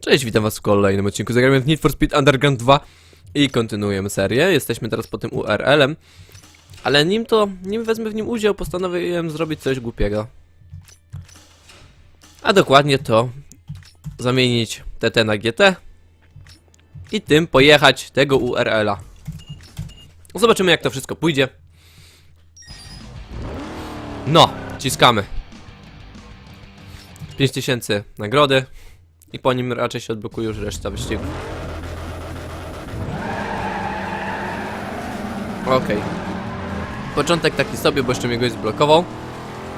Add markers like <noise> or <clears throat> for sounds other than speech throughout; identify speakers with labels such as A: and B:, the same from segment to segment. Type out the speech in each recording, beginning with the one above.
A: Cześć, witam was w kolejnym odcinku. Zagramy w Need for Speed Underground 2 i kontynuujemy serię. Jesteśmy teraz po tym URL-em, ale nim to, nim wezmę w nim udział, postanowiłem zrobić coś głupiego. A dokładnie to zamienić TT na GT i tym pojechać tego URL-a. Zobaczymy jak to wszystko pójdzie. No, ciskamy. 5000 nagrody. I po nim raczej się odblokuje już reszta wyścigu. Okej. Początek taki sobie, bo jeszcze mnie goś zblokował.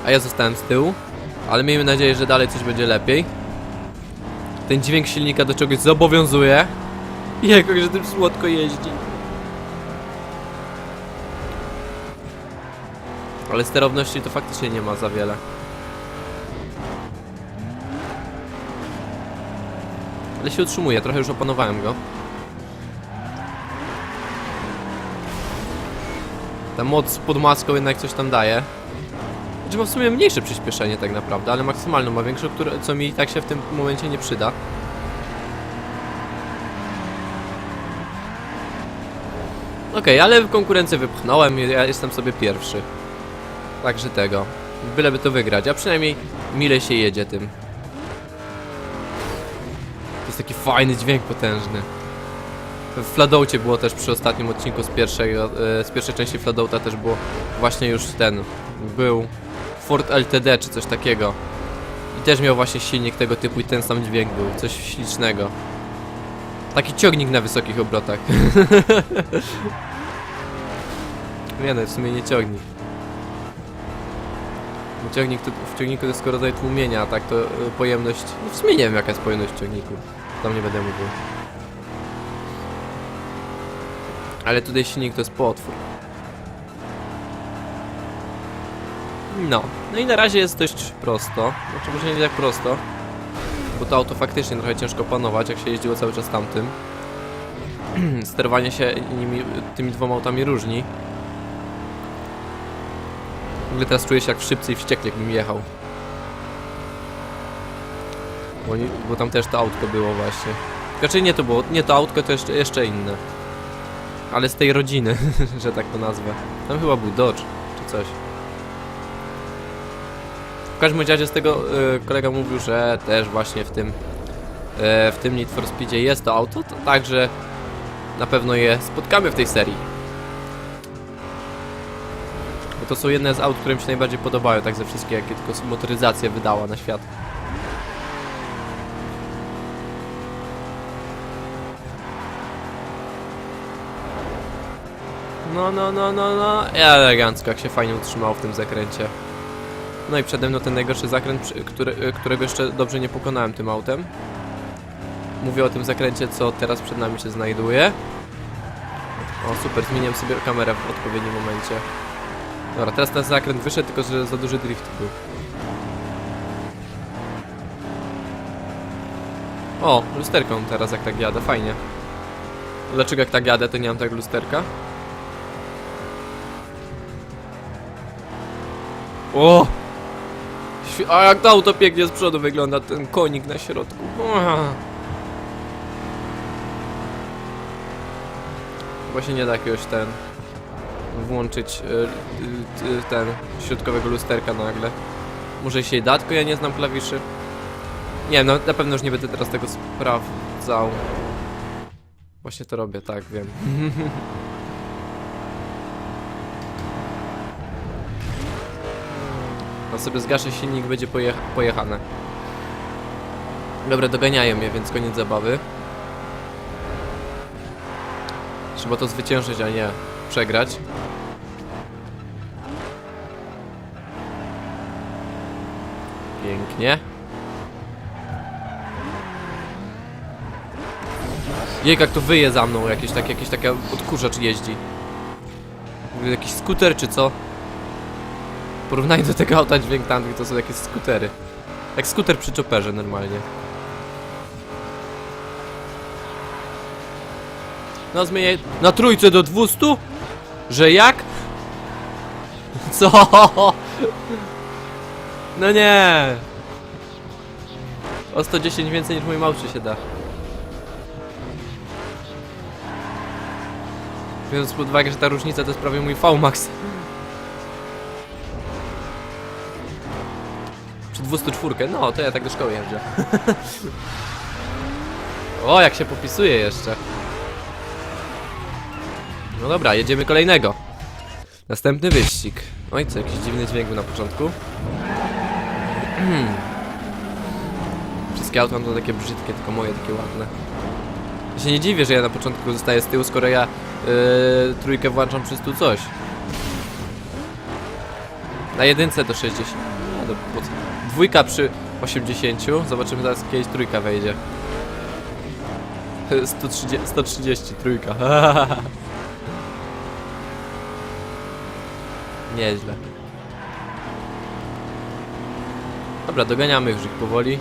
A: A ja zostałem z tyłu. Ale miejmy nadzieję, że dalej coś będzie lepiej. Ten dźwięk silnika do czegoś zobowiązuje. <laughs> I jakoś, że tym słodko jeździ. Ale sterowności to faktycznie nie ma za wiele. Ale się utrzymuje, trochę już opanowałem go. Ta moc pod maską jednak coś tam daje. Znaczy ma w sumie mniejsze przyspieszenie tak naprawdę, ale maksymalną ma większą, które, co mi tak się w tym momencie nie przyda. Okej, ale konkurencję wypchnąłem, ja jestem sobie pierwszy. Także tego. Byleby to wygrać, a przynajmniej mile się jedzie tym. Taki fajny dźwięk potężny. W Fladoucie było też przy ostatnim odcinku z pierwszej, e, z pierwszej części Fladouta też było właśnie już ten, był Ford LTD czy coś takiego. I też miał właśnie silnik tego typu i ten sam dźwięk był, coś ślicznego. Taki ciągnik na wysokich obrotach. <laughs> nie no, w sumie nie ciągnik. Ciągnik to, w ciągniku to jest skoro rodzaj tłumienia, a tak to e, pojemność... No w sumie nie wiem jaka jest pojemność ciągniku. Tam nie będę mówił. Ale tutaj silnik to jest potwór. No. No i na razie jest dość prosto. Znaczy może nie tak prosto. Bo to auto faktycznie trochę ciężko panować, jak się jeździło cały czas tamtym. <clears throat> Sterowanie się nimi, tymi dwoma autami różni. W ogóle teraz czuję się jak w szybcy i wściekle, jakbym jechał. Bo, bo tam też to autko było właśnie. Znaczy nie to było, nie to autko, to jeszcze, jeszcze inne. Ale z tej rodziny, <laughs> że tak to nazwę. Tam chyba był Dodge, czy coś. W każdym razie z tego y, kolega mówił, że też właśnie w tym y, w tym Need for Speedzie jest to auto, to także na pewno je spotkamy w tej serii. Bo to są jedne z aut, które mi się najbardziej podobają, tak ze wszystkich, jakie tylko motoryzacja wydała na świat. No, no, no, no, no. Elegancko, jak się fajnie utrzymało w tym zakręcie. No i przede mną ten najgorszy zakręt, który, y, którego jeszcze dobrze nie pokonałem tym autem. Mówię o tym zakręcie, co teraz przed nami się znajduje. O, super, zmieniam sobie kamerę w odpowiednim momencie. Dobra, teraz ten zakręt wyszedł, tylko że za duży drift był. O, lusterką teraz jak tak jadę, fajnie. Dlaczego jak tak jadę, to nie mam tak lusterka? O! A jak to auto pięknie z przodu wygląda, ten konik na środku. Ua. Chyba się nie da jakiegoś ten włączyć y, y, y, ten środkowego lusterka nagle. Może się da, tylko ja nie znam klawiszy. Nie wiem, no na pewno już nie będę teraz tego sprawdzał. Właśnie to robię, tak, wiem. <laughs> No sobie zgaszę silnik, będzie pojecha pojechane. Dobra, doganiają mnie, więc koniec zabawy. Trzeba to zwyciężyć, a nie przegrać. Pięknie. Jej, jak to wyje za mną, jakieś tak, jakiś taki odkurzacz jeździ. Jakiś skuter czy co? W porównaniu do tego auta dźwięk tamtych to są jakieś skutery. Jak skuter przy chopperze normalnie. No zmieniaj na trójce do 200? Że jak? <laughs> Co? No nie. O 110 więcej niż mój małczy się da. Biorąc pod uwagę, że ta różnica to jest prawie mój V-Max. Czy 204? No, to ja tak do szkoły jeżdżę. <laughs> o, jak się popisuje jeszcze. No dobra, jedziemy kolejnego. Następny wyścig. Oj, co, jakiś dziwny dźwięk był na początku. <clears throat> Wszystkie auta to takie brzydkie, tylko moje takie ładne. Ja się nie dziwię, że ja na początku zostaję z tyłu, skoro ja yy, trójkę włączam przez tu coś. Na jedynce to 60. Nie, no, po co? Dwójka przy 80. Zobaczymy zaraz kiedyś trójka wejdzie. <laughs> 130, 130 trójka. <laughs> Nieźle. Dobra, doganiamy już ich powoli.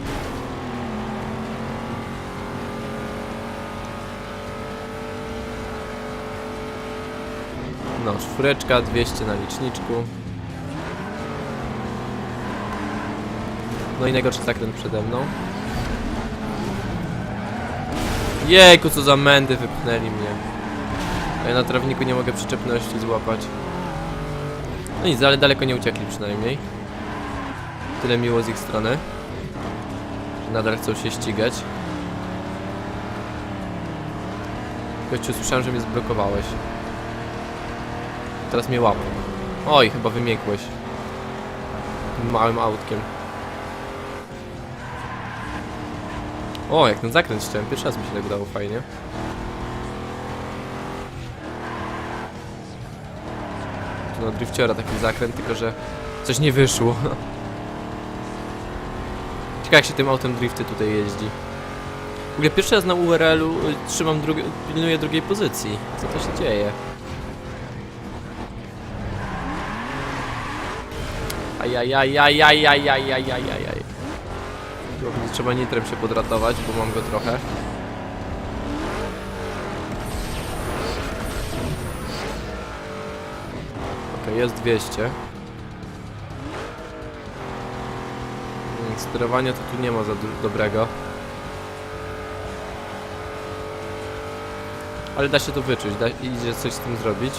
A: No, czwóreczka, 200 na liczniczku. No i najgorszy zakręt przede mną. Jejku, co za mędy wypchnęli mnie. A ja na trawniku nie mogę przyczepności złapać. No nic, ale daleko nie uciekli przynajmniej. Tyle miło z ich strony. Nadal chcą się ścigać. Gościu, słyszałem, że mnie zblokowałeś. Teraz mnie łapą. Oj, chyba wymiękłeś. Małym autkiem. O, jak ten zakręt chciałem. Pierwszy raz mi się tak udało fajnie. Tu na drifciora taki zakręt, tylko że coś nie wyszło. <laughs> Ciekawe jak się tym autem drifty tutaj jeździ. W ogóle pierwszy raz na URL-u y, trzymam drugie, pilnuję drugiej pozycji. Co to się dzieje? Ajajajajajajajajajajaj. Trzeba nitrem się podratować, bo mam go trochę. Okej, jest 200. Mm, Sterowania to tu nie ma za dobrego. Ale da się to wyczuć, da, idzie coś z tym zrobić.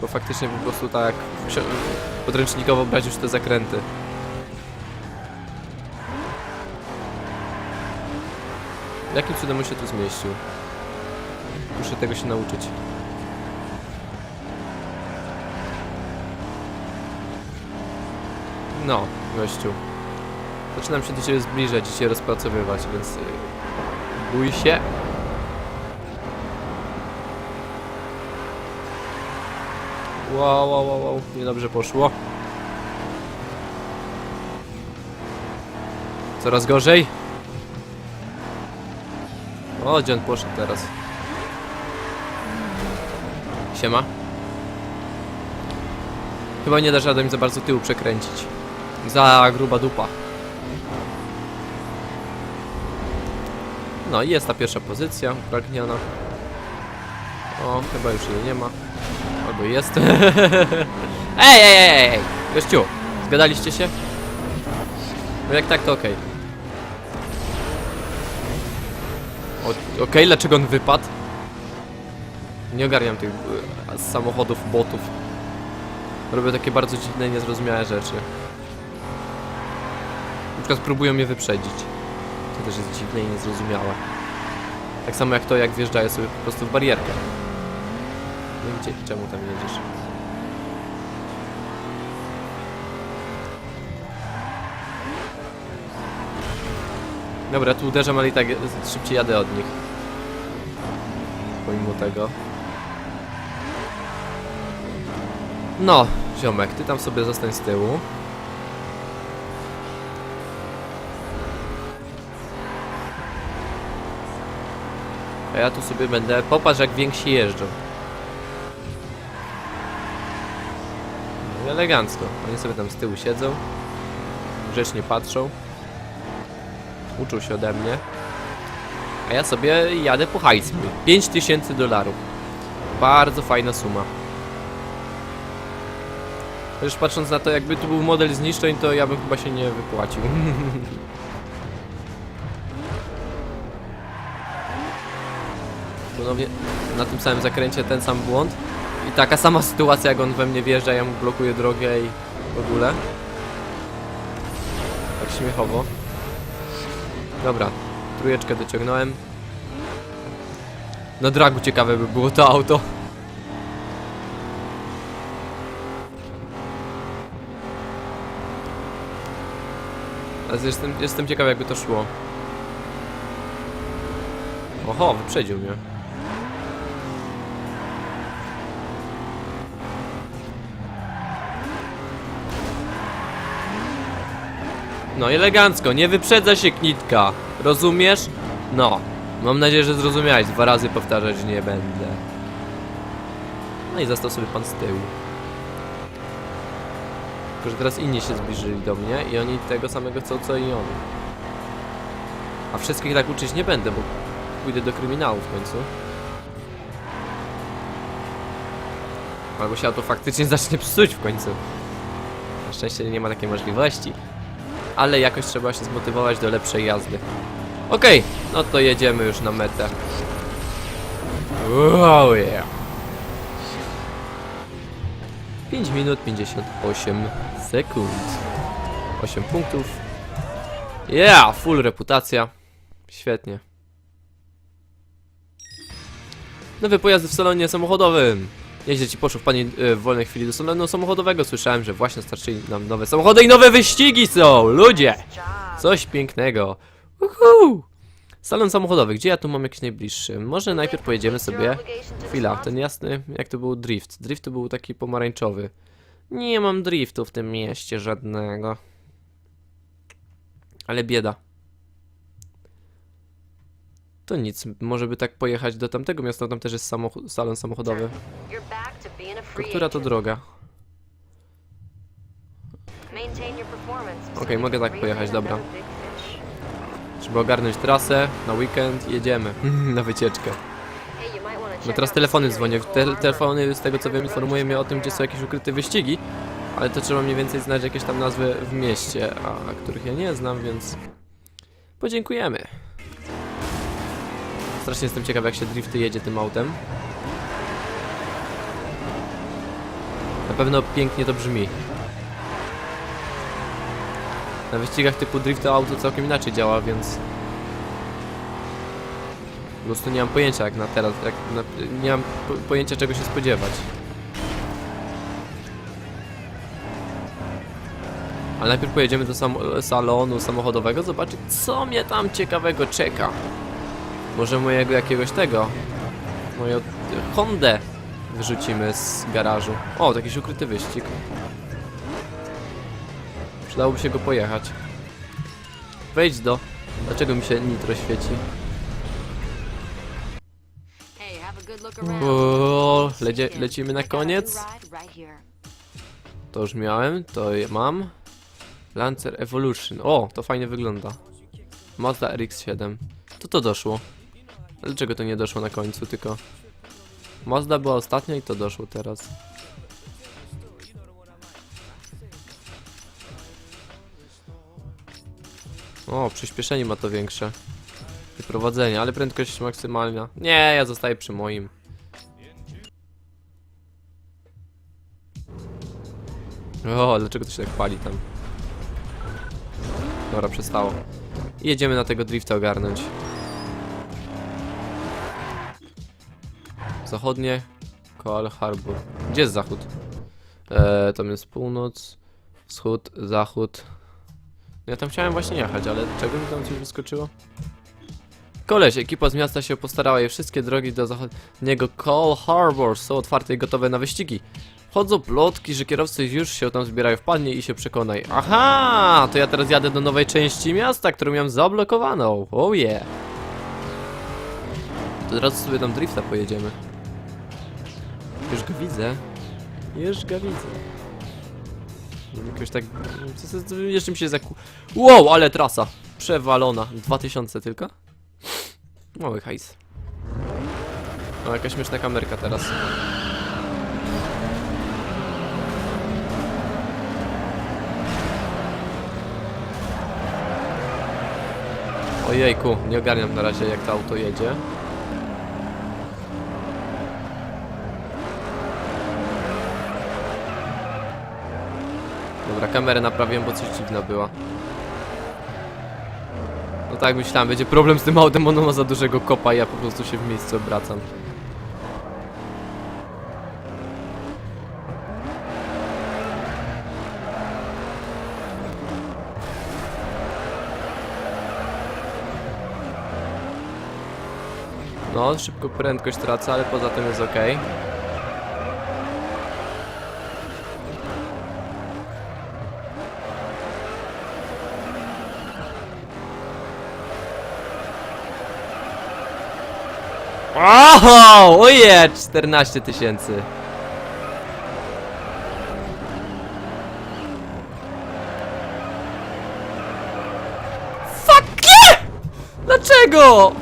A: Bo faktycznie po prostu tak podręcznikowo brać już te zakręty. Jakim cudem on się tu zmieścił? Muszę tego się nauczyć. No, gościu. Zaczynam się do ciebie zbliżać i cię rozpracowywać, więc... y, Bój się. Wow, wow, wow, wow. Niedobrze poszło. Coraz gorzej. O, gdzie on poszedł teraz? Siema. Chyba nie da rady za bardzo tyłu przekręcić. Za gruba dupa. No i jest ta pierwsza pozycja upragniona. O, chyba już jej nie ma. Albo jest. <laughs> ej, ej, ej, ej! Gościu, zgadaliście się? No jak tak, to okej. O- Okej, dlaczego on wypadł? Nie ogarniam tych e, samochodów, botów. Robią takie bardzo dziwne niezrozumiałe rzeczy. Na przykład próbują mnie wyprzedzić. To też jest dziwne i niezrozumiałe. Tak samo jak to, jak wjeżdżają sobie po prostu w barierkę. No gdzie, czemu tam jedziesz? Dobra, tu uderzam, ale i tak szybciej jadę od nich. Pomimo tego. No, ziomek, ty tam sobie zostań z tyłu. A ja tu sobie będę... Popatrz jak więksi jeżdżą. No elegancko. Oni sobie tam z tyłu siedzą. Grzecznie patrzą. Uczą się ode mnie. A ja sobie jadę po hajs. 5000 dolarów. Bardzo fajna suma. Chociaż patrząc na to, jakby tu był model zniszczeń, to ja bym chyba się nie wypłacił. <laughs> Ponownie na tym samym zakręcie ten sam błąd. I taka sama sytuacja, jak on we mnie wjeżdża, ja mu blokuję drogę i w ogóle. Tak śmiechowo. Dobra, trójeczkę dociągnąłem. Na dragu ciekawe by było to auto. Ale jestem, jestem ciekaw jakby to szło. Oho, wyprzedził mnie. No elegancko, nie wyprzedza się knitka. Rozumiesz? No. Mam nadzieję, że zrozumiałeś. Dwa razy powtarzać nie będę. No i został sobie pan z tyłu. Tylko, że teraz inni się zbliżyli do mnie i oni tego samego co, co i on. A wszystkich tak uczyć nie będę, bo pójdę do kryminału w końcu. Albo się auto faktycznie <laughs> zacznie psuć w końcu. Na szczęście nie ma takiej możliwości. Ale jakoś trzeba się zmotywować do lepszej jazdy. Okej, no to jedziemy już na metę. Wow, yeah. 5 minut 58 sekund. 8 punktów. Yeah, full reputacja. Świetnie. Nowe pojazdy w salonie samochodowym. Nieźle ci poszło w pani e, w wolnej chwili do salonu samochodowego. Słyszałem, że właśnie starczyli nam nowe samochody i nowe wyścigi są! Ludzie! Coś pięknego. Uhu! Salon samochodowy, gdzie ja tu mam jakiś najbliższy? Może najpierw pojedziemy sobie. Chwila, ten jasny, jak to był drift? Drift to był taki pomarańczowy. Nie mam driftu w tym mieście żadnego. Ale bieda. To nic, może by tak pojechać do tamtego miasta, tam też jest samoch- salon samochodowy. To która to droga?
B: Okej, mogę tak pojechać, dobra.
A: Trzeba ogarnąć trasę na weekend i jedziemy <laughs> na wycieczkę. No teraz telefony dzwonię. Te telefony z tego co wiem informują mnie o tym, gdzie są jakieś ukryte wyścigi, ale to trzeba mniej więcej znać jakieś tam nazwy w mieście, a których ja nie znam, więc podziękujemy. Strasznie jestem ciekaw jak się drifty jedzie tym autem. Na pewno pięknie to brzmi. Na wyścigach typu drift to auto całkiem inaczej działa, więc po prostu nie mam pojęcia jak na teraz, jak na, nie mam po, pojęcia czego się spodziewać. Ale najpierw pojedziemy do sam salonu samochodowego, zobaczyć co mnie tam ciekawego czeka. Może mojego jakiegoś tego, moją Hondę wyrzucimy z garażu. O, to jakiś ukryty wyścig. Przydałoby się go pojechać. Wejdź do... Dlaczego mi się nitro świeci? O, lecie, lecimy na koniec. To już miałem, to je mam. Lancer Evolution. O, to fajnie wygląda. Mazda RX-7. To to doszło. Dlaczego to nie doszło na końcu, tylko... Mazda była ostatnia i to doszło teraz. O, przyspieszenie ma to większe. Wyprowadzenie, ale prędkość maksymalna. Nie, ja zostaję przy moim. O, dlaczego to się tak pali tam? Dobra, przestało. I jedziemy na tego drifta ogarnąć. Zachodnie Coal Harbor. Gdzie jest zachód? Eee, tam jest północ, wschód, zachód. Ja tam chciałem właśnie jechać, ale czego mi tam coś wyskoczyło? Koleś, ekipa z miasta się postarała i wszystkie drogi do zachodniego Coal Harbor są otwarte i gotowe na wyścigi. Chodzą plotki, że kierowcy już się tam zbierają. Wpadnij i się przekonaj. Aha, to ja teraz jadę do nowej części miasta, którą miałem zablokowaną. Oh yeah. To teraz sobie tam drifta pojedziemy. Już go widzę. Już go widzę. Jakoś tak... Co, co, jeszcze mi się zaku... Wow, ale trasa! Przewalona. 2000 tylko? Mały hajs. O, jakaś śmieszna kamerka teraz. Ojejku, nie ogarniam na razie jak to auto jedzie. Dobra, kamerę naprawiłem, bo coś dziwna była. No tak myślałem, będzie problem z tym autem, ono ma za dużego kopa i ja po prostu się w miejscu obracam. No, szybko prędkość tracę, ale poza tym jest ok. Oho! Oje! 14 tysięcy. Fuck! Dlaczego?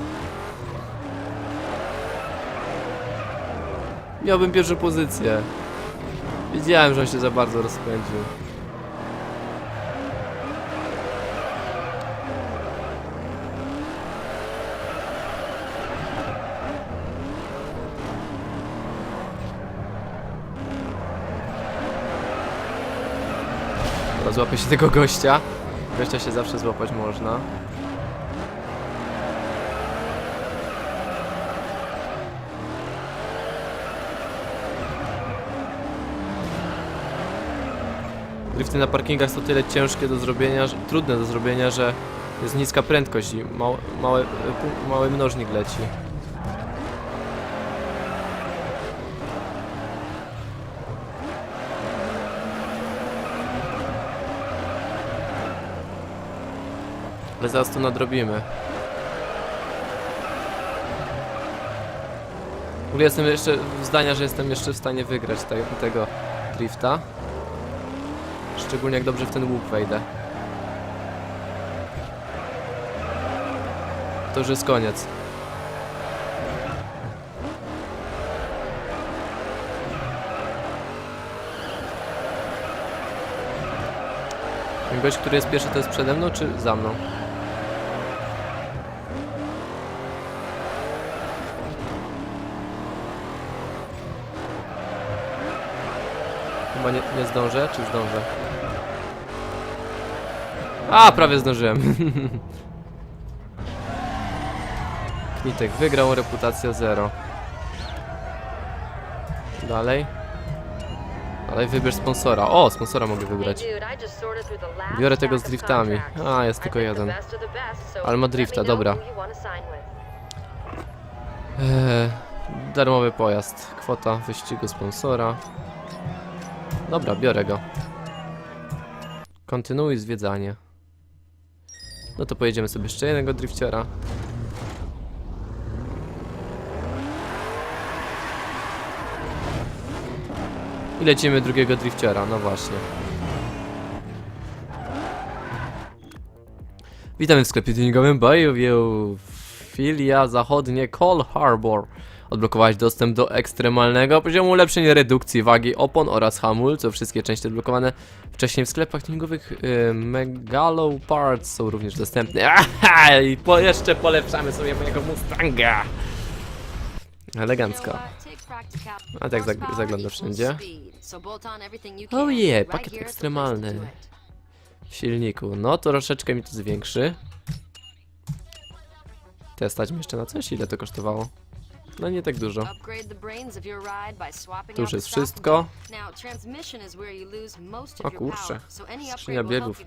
A: Miałbym pierwszą pozycję. Wiedziałem, że on się za bardzo rozpędził. Złapię się tego gościa. Gościa się zawsze złapać można. Drifty na parkingach są tyle ciężkie do zrobienia, że, trudne do zrobienia, że jest niska prędkość i mał, małe, mały mnożnik leci. Ale zaraz to nadrobimy. W ogóle jestem jeszcze zdania, że jestem jeszcze w stanie wygrać te, tego drifta. Szczególnie jak dobrze w ten łuk wejdę. To już jest koniec. Gość, który jest pierwszy, to jest przede mną, czy za mną? Chyba nie, nie zdążę, czy zdążę? A, prawie zdążyłem. <laughs> Knitek wygrał, reputacja 0. Dalej. Dalej wybierz sponsora. O, sponsora mogę wybrać.
B: Biorę tego z driftami. A, jest tylko jeden. Ale ma drifta, dobra.
A: Eee, darmowy pojazd. Kwota wyścigu sponsora. Dobra, biorę go. Kontynuuj zwiedzanie. No to pojedziemy sobie jeszcze jednego drifciora. I lecimy drugiego drifciora, no właśnie. Witamy w sklepie tuningowym Bayview. Filia zachodnie Cole Harbor. Odblokowałeś dostęp do ekstremalnego poziomu ulepszeń redukcji wagi opon oraz hamulców. Wszystkie części odblokowane wcześniej w sklepach tuningowych yy, Megalo Parts są również dostępne. <laughs> Aha! I po, jeszcze polepszamy sobie mojego Mustanga. Elegancko.
B: A tak zag zagląda wszędzie.
A: Oh yeah, pakiet ekstremalny. W silniku. No, to troszeczkę mi to zwiększy. Teraz stać mi jeszcze na coś? Ile to kosztowało? No nie tak dużo.
B: Tu już jest wszystko.
A: O kurczę. Skrzynia biegów.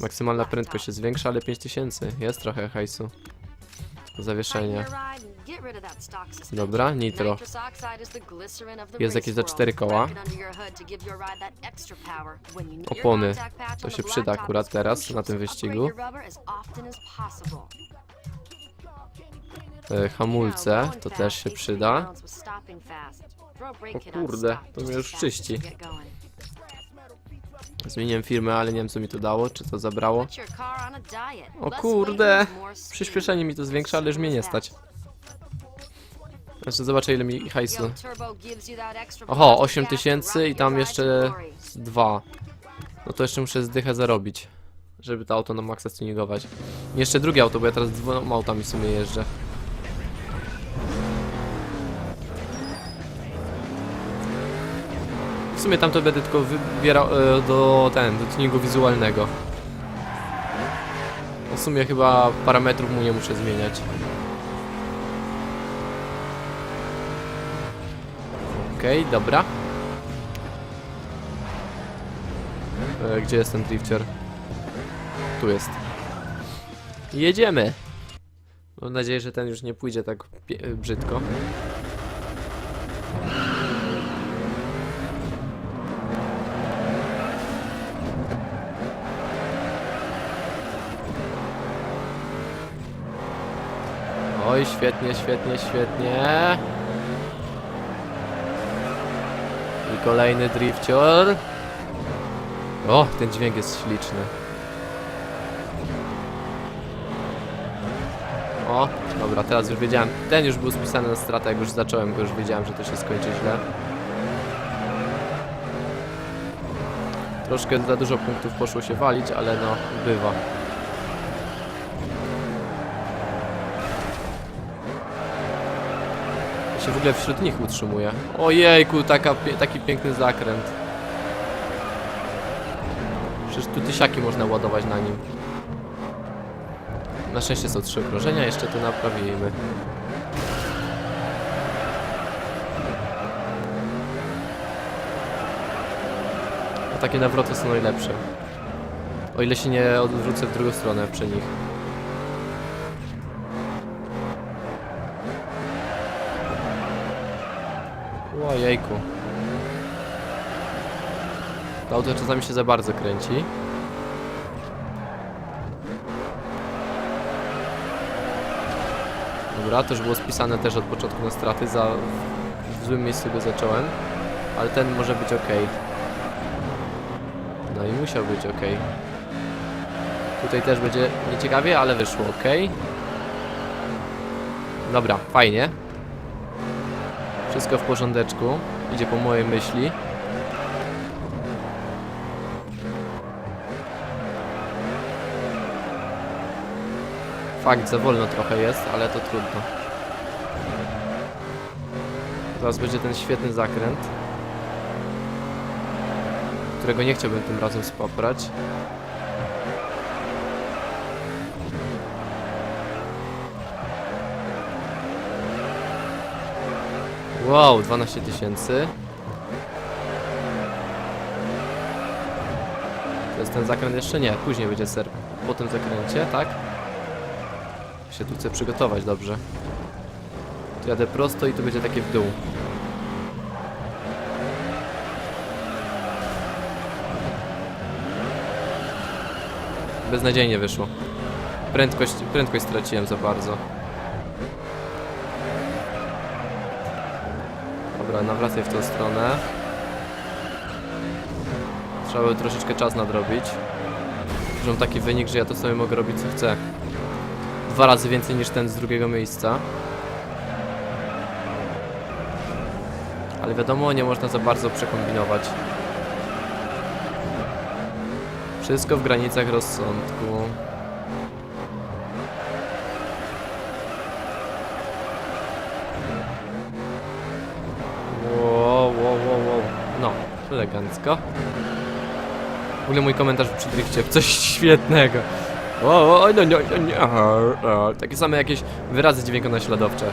A: Maksymalna prędkość się zwiększa, ale 5000. Jest trochę hajsu. Zawieszenie.
B: Dobra, nitro.
A: Jest jakieś za cztery koła. Opony. To się przyda akurat teraz na tym wyścigu. E, hamulce, to też się przyda.
B: O kurde, to mnie już czyści.
A: Zmieniłem firmę, ale nie wiem co mi to dało, czy to zabrało.
B: O kurde,
A: Przyspieszenie mi to zwiększa, ale już mnie nie stać. Znaczy zobaczę ile mi hajsu.
B: Oho, 8000 i tam jeszcze
A: Dwa. No to jeszcze muszę zdychę zarobić. żeby to auto na maksa tuningować. I Jeszcze drugie auto, bo ja teraz dwoma autami w sumie jeżdżę. Sumie tam to będę tylko wybierał e, do ten, do tuningu wizualnego. W sumie chyba parametrów mu nie muszę zmieniać. Okej, dobra. E, gdzie jest ten drifter? Tu jest. Jedziemy! Mam nadzieję, że ten już nie pójdzie tak brzydko. Oj, świetnie, świetnie, świetnie. I kolejny drifcior. O, ten dźwięk jest śliczny. O, dobra, teraz już wiedziałem. Ten już był spisany na stratę, jak już zacząłem go, już wiedziałem, że to się skończy źle. Troszkę za dużo punktów poszło się walić, ale no, bywa. Się w ogóle wśród nich utrzymuje. Ojejku, taka, taki piękny zakręt. Przecież tu tysiaki można ładować na nim. Na szczęście są trzy okrążenia, jeszcze to naprawimy. A takie nawroty są najlepsze. O ile się nie odwrócę w drugą stronę przy nich. Ojejku. To auto czasami się za bardzo kręci. Dobra, to już było spisane też od początku na straty, za w złym miejscu go zacząłem. Ale ten może być ok. No i musiał być ok. Tutaj też będzie nieciekawie, ale wyszło ok. Dobra, fajnie. Wszystko w porządeczku. Idzie po mojej myśli. Fakt, za wolno trochę jest, ale to trudno. Teraz będzie ten świetny zakręt. Którego nie chciałbym tym razem spoprać. Wow, 12 tysięcy. To jest ten zakręt jeszcze nie, później będzie ser po tym zakręcie, tak? Się tu chcę przygotować dobrze. Tu jadę prosto i tu będzie takie w dół. Beznadziejnie wyszło. Prędkość, prędkość straciłem za bardzo. Dobra, nawracaj w tą stronę. Trzeba by troszeczkę czas nadrobić. Mam taki wynik, że ja to sobie mogę robić co chcę. Dwa razy więcej niż ten z drugiego miejsca. Ale wiadomo, nie można za bardzo przekombinować. Wszystko w granicach rozsądku. Wow, wow, wow, wow. No, elegancko. W ogóle mój komentarz przy drifcie, coś świetnego. O, o, no, no, no, no, Takie same jakieś wyrazy dźwiękonaśladowcze.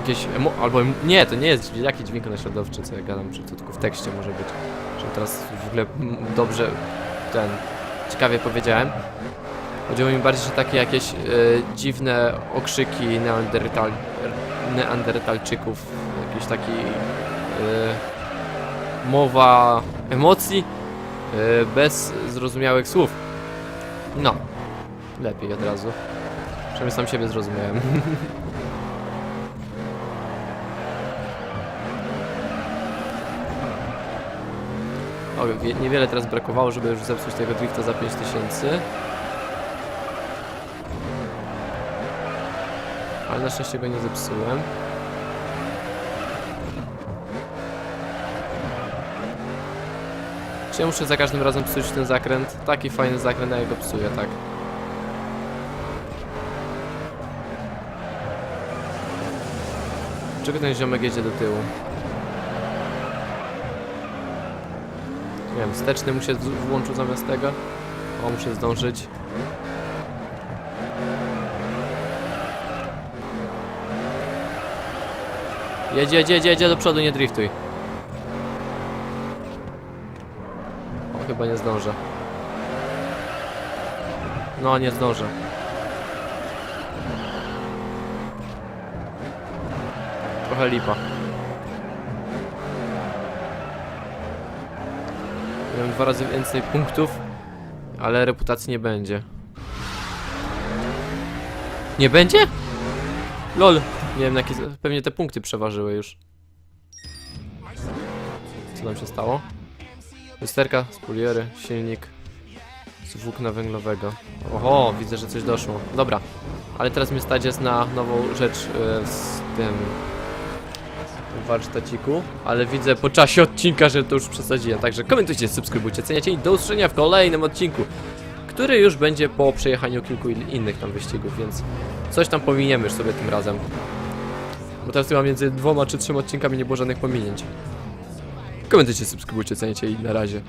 A: Jakieś albo nie, to nie jest jaki dźwiękonaśladowczy, co ja gadam przy tylko w tekście może być. Że teraz w ogóle dobrze ten ciekawie powiedziałem. Chodziło mi bardziej, że takie jakieś e, dziwne okrzyki neandertal, neandertalczyków, jakiś taki e, mowa emocji e, bez zrozumiałych słów. No, lepiej od razu. Przynajmniej sam siebie zrozumiałem. <laughs> O, wie- niewiele teraz brakowało, żeby już zepsuć tego drifta za 5000. Ale na szczęście go nie zepsułem. Czy ja muszę za każdym razem psuć ten zakręt? Taki fajny zakręt, ja go psuję, tak. Czego ten ziomek jedzie do tyłu? Nie wiem, wsteczny mu się włączył zamiast tego? O, muszę zdążyć. Jedzie, jedzie, jedzie, jedzie do przodu, nie driftuj. O, chyba nie zdążę. No, nie zdążę. Trochę lipa. Miałem dwa razy więcej punktów, ale reputacji nie będzie. Nie będzie? LOL. Nie wiem, jakie. Pewnie te punkty przeważyły już. Co nam się stało? Lusterka, spuliery, silnik z włókna węglowego. Oho, widzę, że coś doszło. Dobra, ale teraz mnie stać jest na nową rzecz e, z tym warsztaciku, ale widzę po czasie odcinka, że to już przesadziłem. Także komentujcie, subskrybujcie, ceniacie i do usłyszenia w kolejnym odcinku, który już będzie po przejechaniu kilku il- innych tam wyścigów, więc coś tam pominiemy już sobie tym razem. Bo teraz chyba między dwoma czy trzema odcinkami nie było żadnych pominięć. Komentujcie, subskrybujcie, cenicie i na razie.